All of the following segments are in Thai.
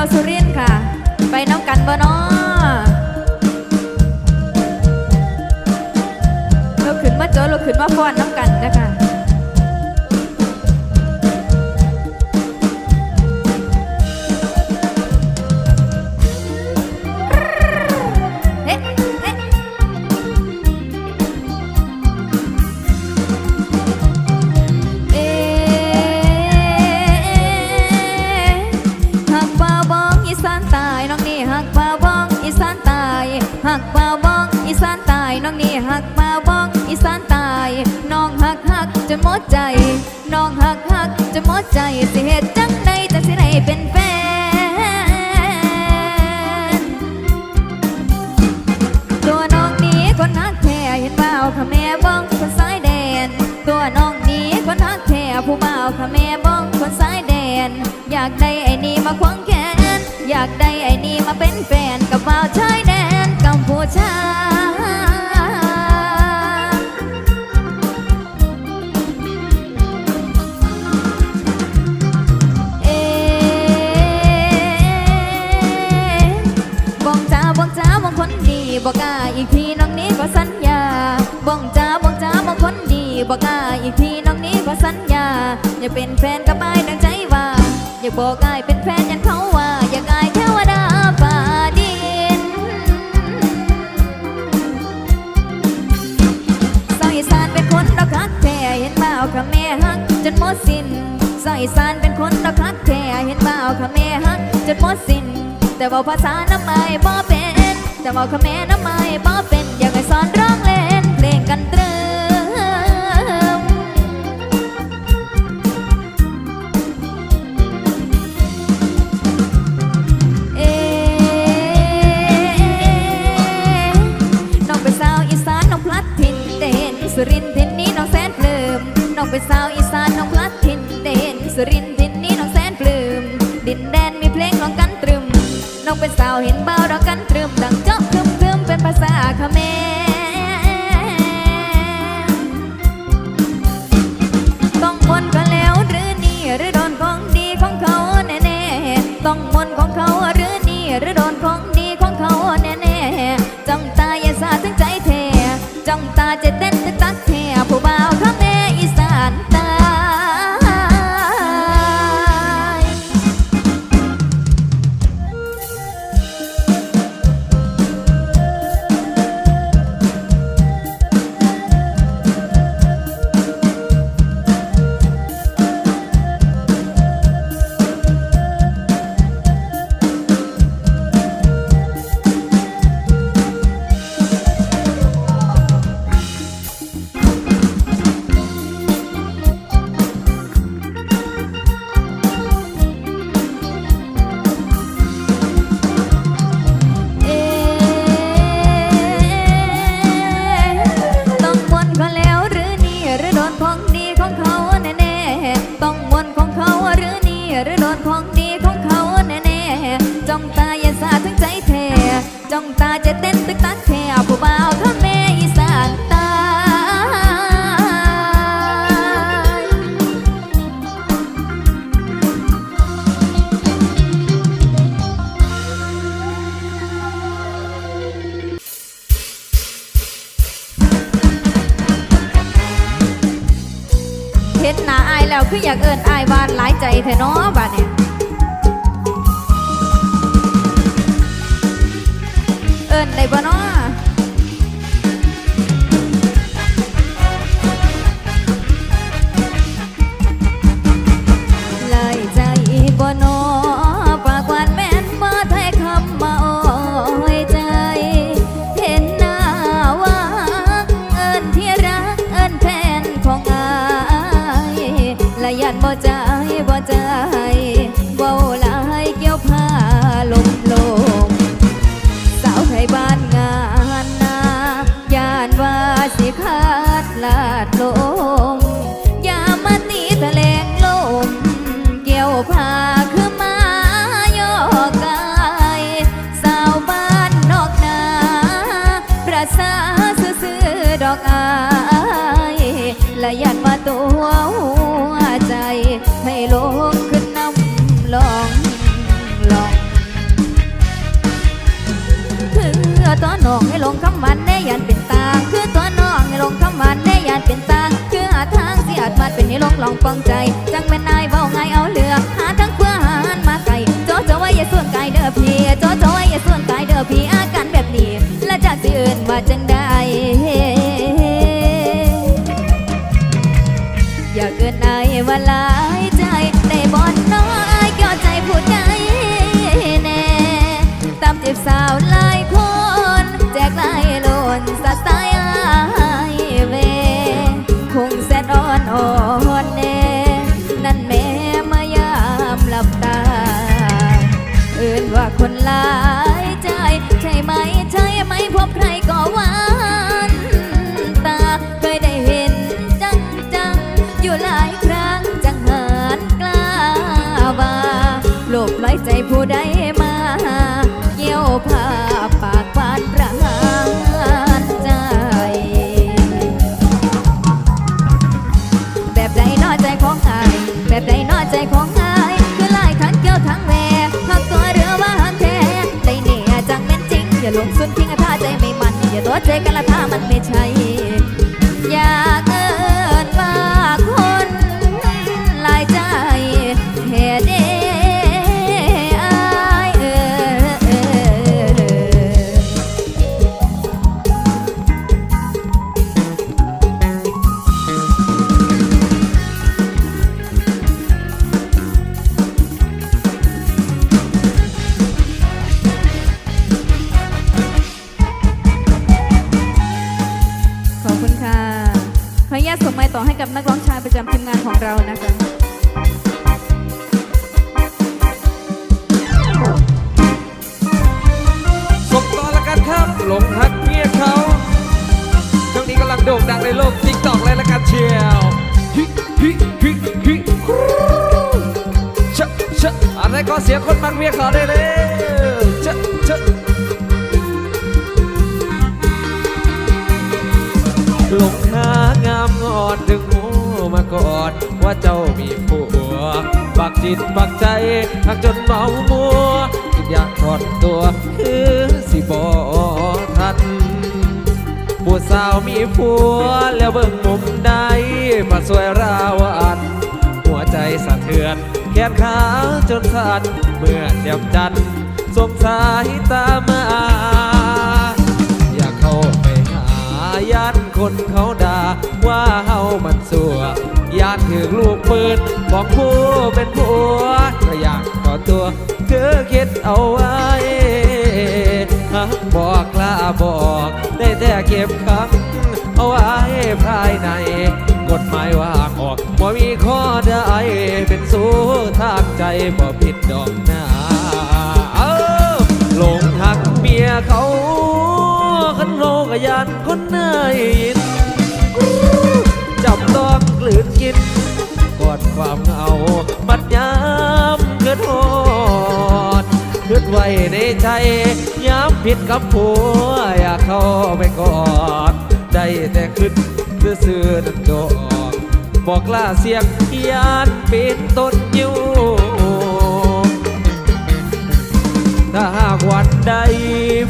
ยวสุรินทร์ค่ะ ไปน้ำกันบ่เนาะเราขึ้นมาโจเราขึ้นมาฟ้อนน้ำกันนะคะ นี่หักเบาบ้องอีสานตายน้องหักหักจนหมดใจน้องหักหักจนหมดใจสิเหตุจังใดจะสิได้เป็นแฟนตัวน้องนี้คนฮักแท้เห็นเปล่าค่ะแม่บ้องคนสายแดน ตัวน้องนี้คนฮักแท้ผู้เบาค่ะแม่บ้องคนสายแดน อยากได้ไอ้นี่มาควงแขนอยากได้ไอ้นี่มาเป็นแฟนกับบ่าวชายแดนกัมพูชา บอกกล้าอีกทีน้องนี้ก็สัญญาบ้องจ้าบ้องจ้าบ้องคนดีบอกกล้าอีกทีน้องนี้ก็สัญญา อย่าเป็นแฟนกับไอ้ดังใจว่า อย่าบอกไอ้ายเป็นแฟนยันเขาว่า อย่ากายแค่ว่าดาฟ้าดินสาวอีสานเป็นคนรักฮักแท้เห็นบ่าวค่ะแม่ฮักจนหมดสิ้นสาวอีสานเป็นคนรักฮักแท้เห็นบ่าวค่ะแม่ฮักจนหมดสิ้นแต่ว่าภาษาน้ำไม้บ่เป็น แต่ว่าขแม่น้ำไม้บ่เป็นอยากให้สอนร้องเล่ ต้องมนของเขาหรือนี่หรือโดนของดีของเขาแน่ๆจ้องตาอย่าสาถึงใจแท้จ้องตาจะเต้นตึกตักแท้ อายแล้วคืออยากเอินอายบานหลายใจเธอเนาะบาดเนี่ยเอินได้บ่เนาะ ยันบ่ใจบ่ใจ ดเป็นตางคือหาทางสิอาจมัดเป็นให้ลงลองปองใจ จังเป็นนายเบาไงเอาเหลือหาทั้งเพื่อหารมาไก่โจโจไว้อย่าส่วนกายเด้อพี่โจโจไว้อย่าส่วนกายเด้อพี่อาการแบบนี้และจากสิอื่นว่าจังได้อย่าเกินไอว่าลายใจได้บอนน้อยกี่ยวใจผู้ใดแน่ตามจีบสาว ใจกันละถ้ามันไม่ใช่ เสียงคนมักเมียขาได้เลยชะชะหลงหางามงอนถึงหูมากอนว่าเจ้ามีผัวปักจิตปักใจหักจนเมามัวคิดอยากถอนตัวคือสิบอทันผู้สาวมีผัวแล้วเบิ่งมุมใดมาสวยราวอัน ใจสะเทือน แขนขาจนสั่นเมื่อเดียมจันทร์สงสายตามา อยากเข้าไปหายันคนเขาด่าว่าเฮามันสัวยานถือลูกปืนบอกผู้เป็นผัวก็อยากขอตัวคือคิดเอาไว้บอกกล้าบอก ได้แต่เก็บคำ ไว้ภายใน กฎหมายวางออกบ่มีข้อใดเป็นสู้ทางใจบ่ผิดดอกหนาเอ้าหลงหักเมียเขาขันโลกยันคนเนยยินจับต้องกลืนกินกอดความเหงามัดยามเกิดหอดคิดไว้ในใจยามผิดกับผัวอยากเข้าไปกอด ได้แต่คิดซื่อๆนั่นดอกบอกกล้าเสียงยานเป็นต้นอยู่ถ้าหากวันใด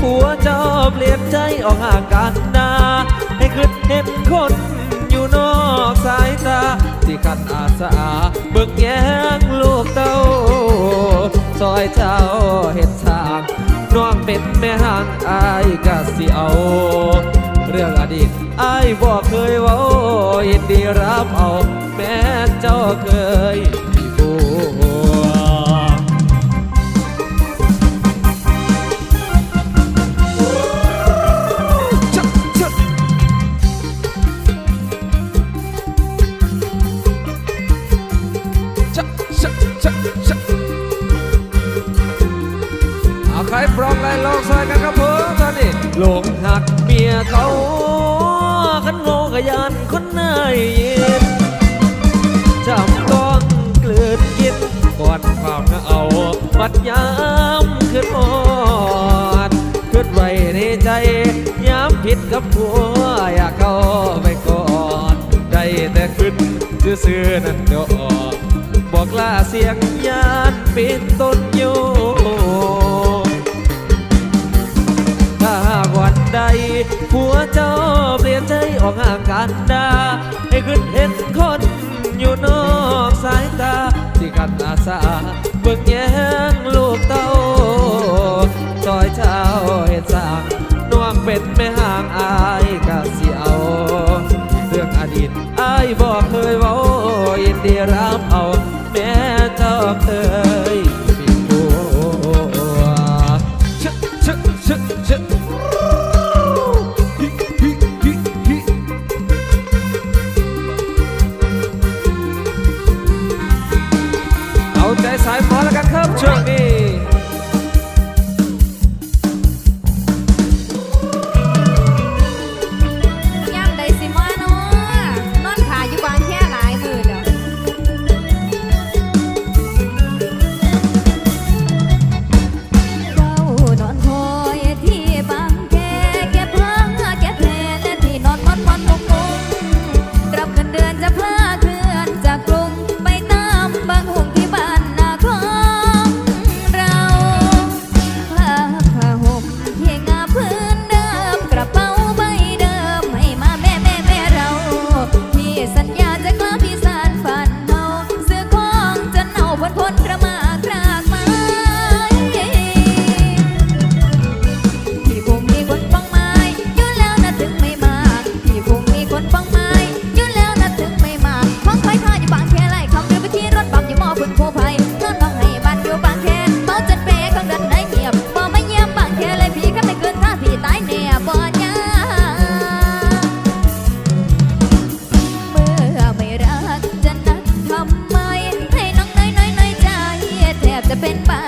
ผัวเจ้าเปลี่ยนใจออกห่างกันนาให้คิดเห็นคนอยู่นอกสายตาที่ขันอาสาเบิกแย้งลูกเต้าซอยเจ้าเห็ดสางน้องเป็นแม่ห่างอายกะสิเอา เรื่องอดีตไอายบอกเคยเว่ายินดีรับเอาแม้เจ้าเคยมีผัวชะชะชะชะชะชะเอาใครพร้อมแล้วลองใส่กันครับผม หลงหักเมียเขาขันโงกยานคนนายเย็นจำต้องกลืนกินก่อนความเอามัดยามขึ้นหอดขึ้นไว้ในใจยามผิดกับผัวอยากเข้าไปกอดได้แต่ขึ้นซื่อนั่นดอกบอกลาเสียงยานเป็นต้นโย ผัวเจ้าเปลี่ยนใจออกห่างกันดาให้ขึ้นเห็นคนอยู่นอกสายตาที่กันอาสาเบิ่งแย้งลูกเต้าซอยเช้าเห็ดสางน่วงเป็นแม่ห่างอายกะเสี เป็นไป